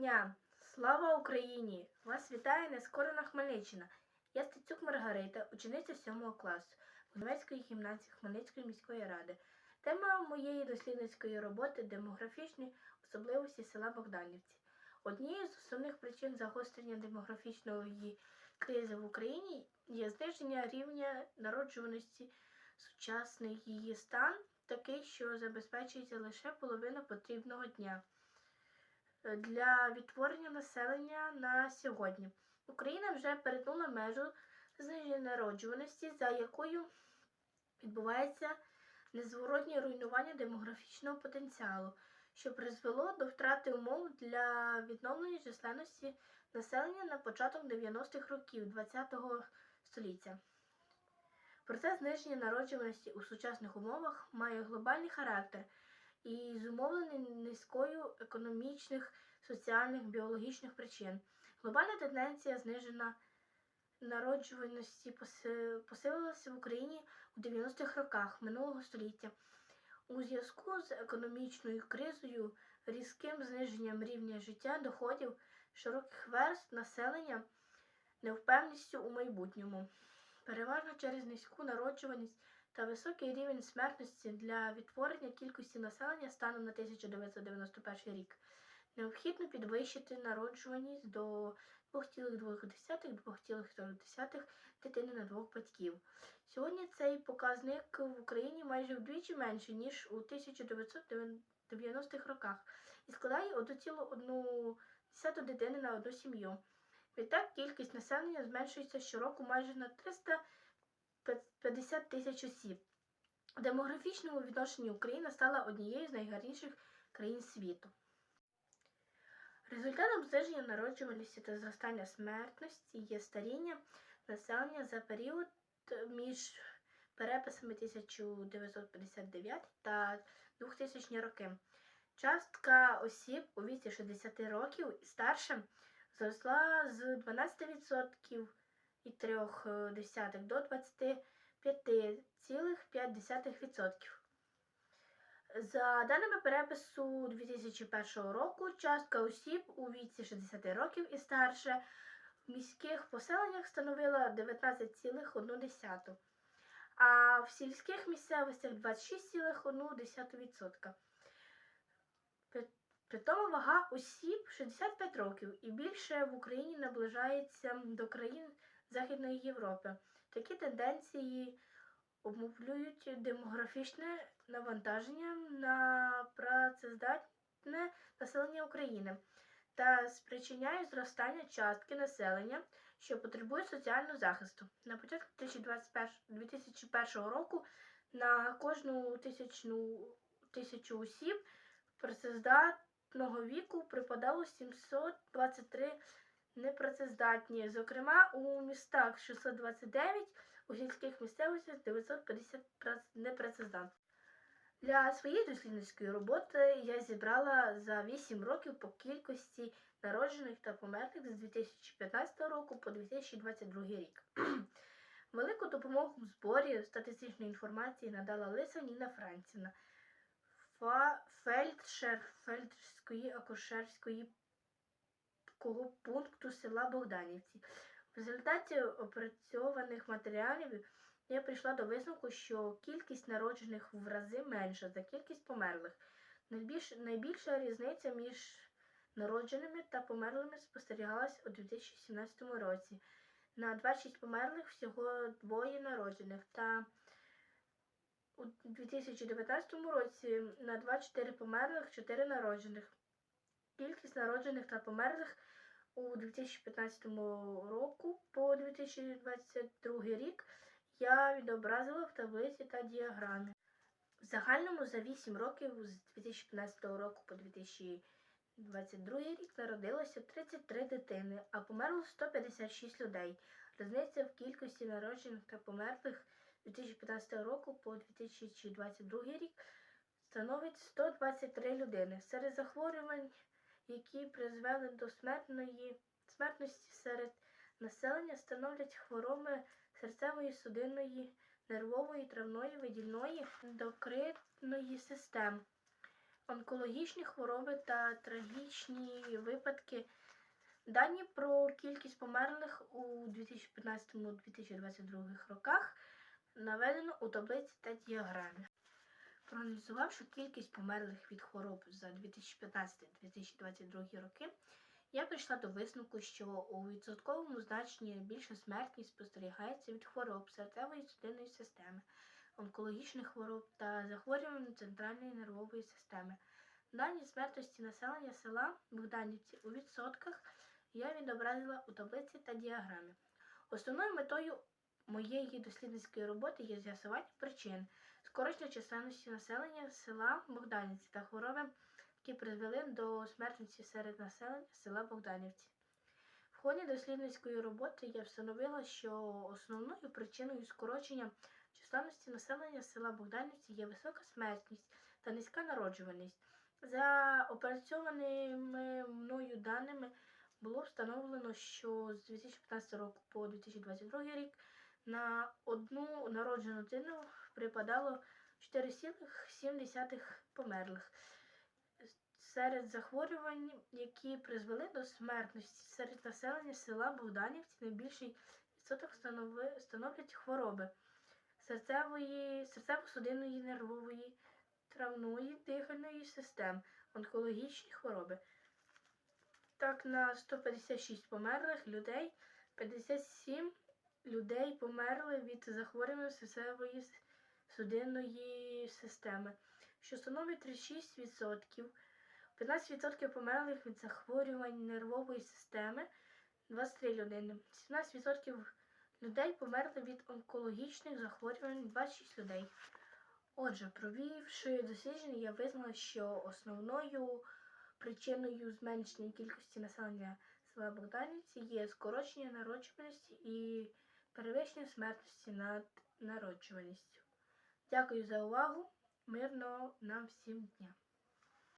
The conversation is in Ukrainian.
дня! Слава Україні! Вас вітає Нескорена Хмельниччина. Я Стецюк Маргарита, учениця 7 класу Гунвецької гімназії Хмельницької міської ради. Тема моєї дослідницької роботи демографічні особливості села Богданівці. Однією з основних причин загострення демографічної кризи в Україні є зниження рівня народжуваності сучасний її стан, такий, що забезпечується лише половина потрібного дня для відтворення населення на сьогодні. Україна вже перетнула межу зниження народжуваності, за якою відбувається незворотнє руйнування демографічного потенціалу, що призвело до втрати умов для відновлення численності населення на початок 90-х років ХХ століття. Процес зниження народжуваності у сучасних умовах має глобальний характер і зумовлений низькою економічних, соціальних, біологічних причин. Глобальна тенденція знижена народжуваності посилилася в Україні у 90-х роках минулого століття. У зв'язку з економічною кризою, різким зниженням рівня життя, доходів широких верст населення, невпевністю у майбутньому. Переважно через низьку народжуваність та високий рівень смертності для відтворення кількості населення станом на 1991 рік необхідно підвищити народжуваність до 2,2-2,4 дитини на двох батьків. Сьогодні цей показник в Україні майже вдвічі менший, ніж у 1990-х роках, і складає 1,1 дитини на одну сім'ю. Відтак кількість населення зменшується щороку майже на 350 тисяч осіб. У демографічному відношенні Україна стала однією з найгарніших країн світу. Результатом зниження народжуваності та зростання смертності є старіння населення за період між переписами 1959 та 2000 роки. Частка осіб у віці 60 років і старше зросла з 12% і 3 до 25,5%. За даними перепису 2001 року, частка осіб у віці 60 років і старше в міських поселеннях становила 19,1%, а в сільських місцевостях 26,1%. Притому вага осіб 65 років і більше в Україні наближається до країн Західної Європи. Такі тенденції обумовлюють демографічне навантаження на працездатне населення України та спричиняють зростання частки населення, що потребує соціального захисту. На початку 2021 2001 року на кожну тисячну тисячу осіб працездатного віку припадало 723 непрацездатні, зокрема у містах 629, у сільських місцевостях 950 прац- непрацездатних. Для своєї дослідницької роботи я зібрала за 8 років по кількості народжених та померлих з 2015 року по 2022 рік. Велику допомогу в зборі статистичної інформації надала Лиса Ніна Франціна, фельдшер фельдшерської акушерської пункту села Богданівці. В результаті опрацьованих матеріалів я прийшла до висновку, що кількість народжених в рази менша за кількість померлих. Найбільш, найбільша різниця між народженими та померлими спостерігалась у 2017 році. На 26 померлих всього двоє народжених, та у 2019 році на 24 померлих 4 народжених. Кількість народжених та померлих у 2015 року по 2022 рік я відобразила в таблиці та діаграмі. В загальному за 8 років з 2015 року по 2022 рік народилося 33 дитини, а померло 156 людей. Різниця в кількості народжених та померлих з 2015 року по 2022 рік становить 123 людини. Серед захворювань які призвели до смертної, смертності серед населення, становлять хвороби серцевої, судинної, нервової, травної, видільної, ендокринної систем, онкологічні хвороби та трагічні випадки. Дані про кількість померлих у 2015-2022 роках наведено у таблиці та діаграмі. Проаналізувавши кількість померлих від хвороб за 2015-2022 роки, я прийшла до висновку, що у відсотковому значенні більша смертність спостерігається від хвороб серцевої судинної системи, онкологічних хвороб та захворювань центральної нервової системи. Дані смертності населення села Богданівці у відсотках я відобразила у таблиці та діаграмі. Основною метою моєї дослідницької роботи є з'ясування причин скорочення численності населення села Богданівці та хвороби, які призвели до смертності серед населення села Богданівці. В ході дослідницької роботи я встановила, що основною причиною скорочення численності населення села Богданівці є висока смертність та низька народжуваність. За опрацьованими мною даними було встановлено, що з 2015 року по 2022 рік на одну народжену дитину припадало 4,7 померлих. Серед захворювань, які призвели до смертності серед населення села Богданівці, найбільший відсоток становлять хвороби серцевої, серцево-судинної нервової, травної, дихальної систем, онкологічні хвороби. Так, на 156 померлих людей 57 людей померли від захворювання серцевої судинної системи, що становить 36%. 15% померлих від захворювань нервової системи 23 людини. 17% людей померли від онкологічних захворювань 26 людей. Отже, провівши дослідження, я визнала, що основною причиною зменшення кількості населення села Богданівці є скорочення народжуваності і перевищення смертності над народжуваністю. Дякую за увагу. Мирного нам всім дня!